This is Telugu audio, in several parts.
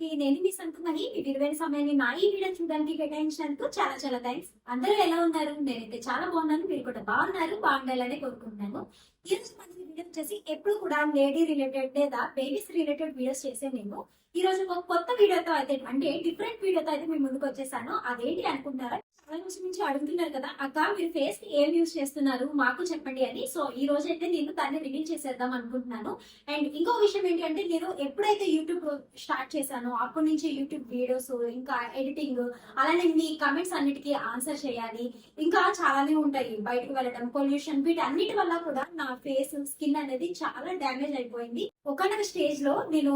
కి నేను మీ సంకుమని మీ విలువైన సమయాన్ని నా ఈ వీడియో చూడడానికి కేటాయించినందుకు చాలా చాలా థ్యాంక్స్ అందరూ ఎలా ఉన్నారు? నేనైతే చాలా బాగున్నాను. మీరు కూడా బాగున్నారు. బాగుండాలని కోరుకుంటున్నాను. ఈరోజు మన వీడియో వచ్చేసి ఎప్పుడు కూడా లేడీ రిలేటెడ్ లేదా బేబీస్ రిలేటెడ్ వీడియోస్ చేసే నేను. ఈ రోజు ఒక కొత్త వీడియోతో అయితే అంటే డిఫరెంట్ వీడియోతో అయితే మీ ముందుకు వచ్చేసాను. అదేంటి అనుకుంటారా? చాలా రోజుల నుంచి అడుగుతున్నారు కదా. అక్క మీరు ఫేస్కి ఏం యూస్ చేస్తున్నారు? మాకు చెప్పండి అని. సో ఈ రోజు అయితే నేను దాన్ని రివీల్ చేసేద్దాం అనుకుంటున్నాను. అండ్ ఇంకో విషయం ఏంటంటే నేను ఎప్పుడైతే యూట్యూబ్ స్టార్ట్ చేశానో అప్పటి నుంచి యూట్యూబ్ వీడియోస్ ఇంకా ఎడిటింగ్ అలానే మీ కమెంట్స్ అన్నిటికీ ఆన్సర్ చేయాలి. ఇంకా చాలానే ఉంటాయి. బయటకు వెళ్ళడం పొల్యూషన్ వీటన్నిటి వల్ల కూడా నా ఫేస్ స్కిన్ అనేది చాలా డ్యామేజ్ అయిపోయింది. ఒకనొక స్టేజ్లో నేను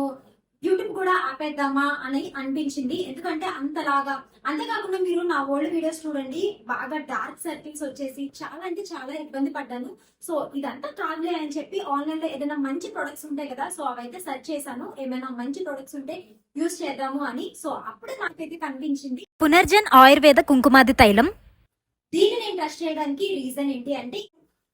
యూట్యూబ్ కూడా ఆపేద్దామా అని అనిపించింది. ఎందుకంటే అంతలాగా అంతేకాకుండా మీరు నా ఓల్డ్ వీడియోస్ చూడండి. బాగా డార్క్ సర్కిల్స్ వచ్చేసి చాలా అంటే చాలా ఇబ్బంది పడ్డాను. సో ఇదంతా కాదులే అని చెప్పి ఆన్లైన్లో ఏదైనా మంచి ప్రొడక్ట్స్ ఉంటాయి కదా సో అవైతే సెర్చ్ చేశాను. ఏమైనా మంచి ప్రొడక్ట్స్ ఉంటే యూస్ చేద్దాము అని. సో అప్పుడు నాకైతే కనిపించింది. పునర్జన్ ఆయుర్వేద కుంకుమాది తైలం. దీన్ని నేను ట్రస్ట్ చేయడానికి రీజన్ ఏంటి అంటే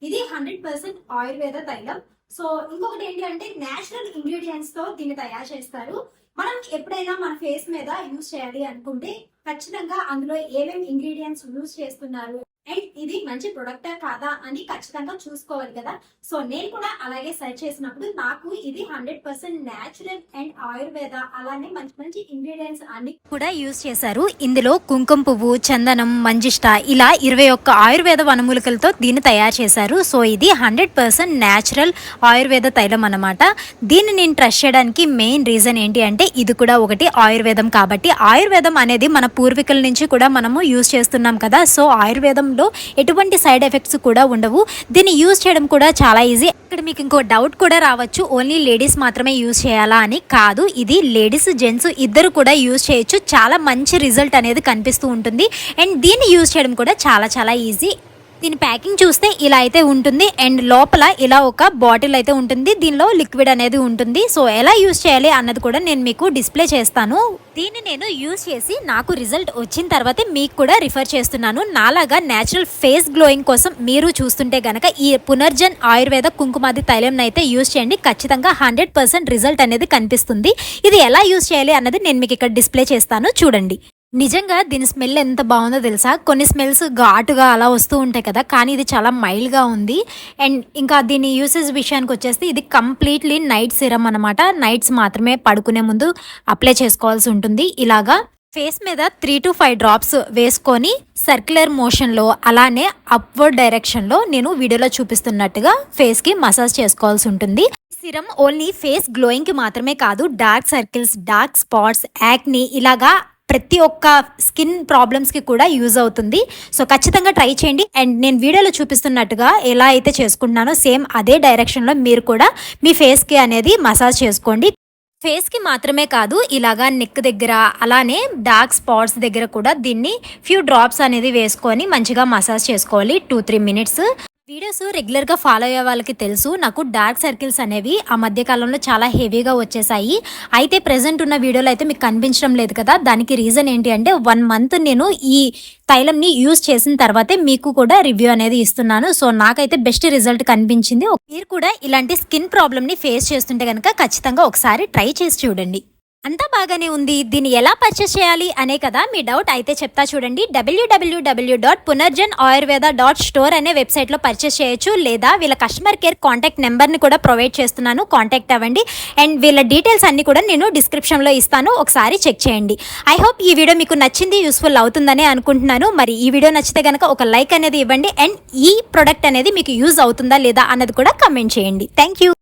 ఇది హండ్రెడ్ పర్సెంట్ ఆయుర్వేద తైలం. సో ఇంకొకటి ఏంటి అంటే నేచురల్ ఇంగ్రీడియంట్స్తో దీన్ని తయారు చేస్తారు. మనం ఎప్పుడైనా మన ఫేస్ మీద యూజ్ చేయాలి అనుకుంటే ఖచ్చితంగా అందులో ఏమేమి ఇంగ్రీడియంట్స్ యూజ్ చేస్తున్నారు? అండ్ ఇది మంచి ప్రొడక్టా కాదా అని ఖచ్చితంగా చూసుకోవాలి కదా. సో నేను కూడా అలాగే సెర్చ్ చేసినప్పుడు నాకు ఇది hundred percent natural and Ayurveda అలానే మంచి మంచి ఇంగ్రీడియంట్స్ అన్ని కూడా యూజ్ చేశారు. ఇందులో కుంకుమ పువ్వు చందనం మంజిష్ట ఇలా ఇరవై ఒక్క ఆయుర్వేద వనమూలికలతో దీన్ని తయారు చేశారు. సో ఇది హండ్రెడ్ పర్సెంట్ న్యాచురల్ ఆయుర్వేద తైలం అనమాట దీన్ని నేను ట్రస్ట్ చేయడానికి మెయిన్ రీజన్ ఏంటి అంటే ఇది కూడా ఒకటి ఆయుర్వేదం కాబట్టి ఆయుర్వేదం అనేది మన పూర్వీకుల నుంచి కూడా మనము యూజ్ చేస్తున్నాం కదా. సో ఆయుర్వేదం ఆయుర్వేదంలో ఎటువంటి సైడ్ ఎఫెక్ట్స్ కూడా ఉండవు. దీన్ని యూజ్ చేయడం కూడా చాలా ఈజీ. ఇక్కడ మీకు ఇంకో డౌట్ కూడా రావచ్చు. ఓన్లీ లేడీస్ మాత్రమే యూజ్ చేయాలా అని కాదు. ఇది లేడీస్ జెంట్స్ ఇద్దరు కూడా యూజ్ చేయొచ్చు. చాలా మంచి రిజల్ట్ అనేది కనిపిస్తూ ఉంటుంది. అండ్ దీన్ని యూజ్ చేయడం కూడా చాలా చాలా ఈజీ. దీని ప్యాకింగ్ చూస్తే ఇలా అయితే ఉంటుంది. అండ్ లోపల ఇలా ఒక బాటిల్ అయితే ఉంటుంది. దీనిలో లిక్విడ్ అనేది ఉంటుంది. సో ఎలా యూస్ చేయాలి అన్నది కూడా నేను మీకు డిస్ప్లే చేస్తాను. దీన్ని నేను యూజ్ చేసి నాకు రిజల్ట్ వచ్చిన తర్వాతే మీకు కూడా రిఫర్ చేస్తున్నాను. నాలాగా నేచురల్ ఫేస్ గ్లోయింగ్ కోసం మీరు చూస్తుంటే గనక ఈ పునర్జన్ ఆయుర్వేద కుంకుమాది తైలం అయితే యూస్ చేయండి. ఖచ్చితంగా హండ్రెడ్ పర్సెంట్ రిజల్ట్ అనేది కనిపిస్తుంది. ఇది ఎలా యూజ్ చేయాలి అన్నది నేను మీకు ఇక్కడ డిస్ప్లే చేస్తాను. చూడండి. నిజంగా దీని స్మెల్ ఎంత బాగుందో తెలుసా? కొన్ని స్మెల్స్ ఘాటుగా అలా వస్తూ ఉంటాయి కదా కానీ ఇది చాలా మైల్డ్గా ఉంది. అండ్ ఇంకా దీని యూసేజ్ విషయానికి వచ్చేసి ఇది కంప్లీట్లీ నైట్ సిరమ్ అనమాట నైట్స్ మాత్రమే పడుకునే ముందు అప్లై చేసుకోవాల్సి ఉంటుంది. ఇలాగా ఫేస్ మీద త్రీ టు ఫైవ్ డ్రాప్స్ వేసుకొని సర్క్యులర్ మోషన్లో అలానే అప్వర్డ్ డైరెక్షన్లో నేను వీడియోలో చూపిస్తున్నట్టుగా ఫేస్కి మసాజ్ చేసుకోవాల్సి ఉంటుంది. సిరమ్ ఓన్లీ ఫేస్ గ్లోయింగ్కి మాత్రమే కాదు dark circles dark spots acne ఇలాగా ప్రతి ఒక్క స్కిన్ ప్రాబ్లమ్స్కి కూడా యూజ్ అవుతుంది. సో ఖచ్చితంగా ట్రై చేయండి. అండ్ నేను వీడియోలో చూపిస్తున్నట్టుగా ఎలా అయితే చేసుకుంటున్నానో సేమ్ అదే డైరెక్షన్లో మీరు కూడా మీ ఫేస్కి అనేది మసాజ్ చేసుకోండి. ఫేస్కి మాత్రమే కాదు ఇలాగా నెక్ దగ్గర అలానే డార్క్ స్పాట్స్ దగ్గర కూడా దీన్ని ఫ్యూ డ్రాప్స్ అనేది వేసుకొని మంచిగా మసాజ్ చేసుకోవాలి. టూ త్రీ మినిట్స్ వీడియోస్ రెగ్యులర్గా ఫాలో అయ్యే వాళ్ళకి తెలుసు. నాకు డార్క్ సర్కిల్స్ అనేవి ఆ మధ్యకాలంలో చాలా హెవీగా వచ్చేసాయి. అయితే ప్రెసెంట్ ఉన్న వీడియోలో అయితే మీకు కనిపించడం లేదు కదా. దానికి రీజన్ ఏంటి అంటే వన్ మంత్ నేను ఈ తైలంని యూజ్ చేసిన తర్వాతే మీకు కూడా రివ్యూ అనేది ఇస్తున్నాను. సో నాకైతే బెస్ట్ రిజల్ట్ కనిపించింది. మీరు కూడా ఇలాంటి స్కిన్ ప్రాబ్లమ్ని ఫేస్ చేస్తుంటే కనుక ఖచ్చితంగా ఒకసారి ట్రై చేసి చూడండి. అంతా బాగానే ఉంది. దీన్ని ఎలా పర్చేస్ చేయాలి అనే కదా మీ డౌట్ అయితే చెప్తా చూడండి. W W W dot Punarjan Ayurveda dot store అనే వెబ్సైట్లో పర్చేస్ చేయొచ్చు. లేదా వీళ్ళ కస్టమర్ కేర్ కాంటాక్ట్ నెంబర్ని కూడా ప్రొవైడ్ చేస్తున్నాను. కాంటాక్ట్ అవ్వండి. అండ్ వీళ్ళ డీటెయిల్స్ అన్ని కూడా నేను డిస్క్రిప్షన్లో ఇస్తాను. ఒకసారి చెక్ చేయండి. ఐ హోప్ ఈ వీడియో మీకు నచ్చింది యూస్ఫుల్ అవుతుందని అనుకుంటున్నాను. మరి ఈ వీడియో నచ్చితే కనుక ఒక లైక్ అనేది ఇవ్వండి. అండ్ ఈ ప్రోడక్ట్ అనేది మీకు యూజ్ అవుతుందా లేదా అన్నది కూడా కమెంట్ చేయండి. Thank you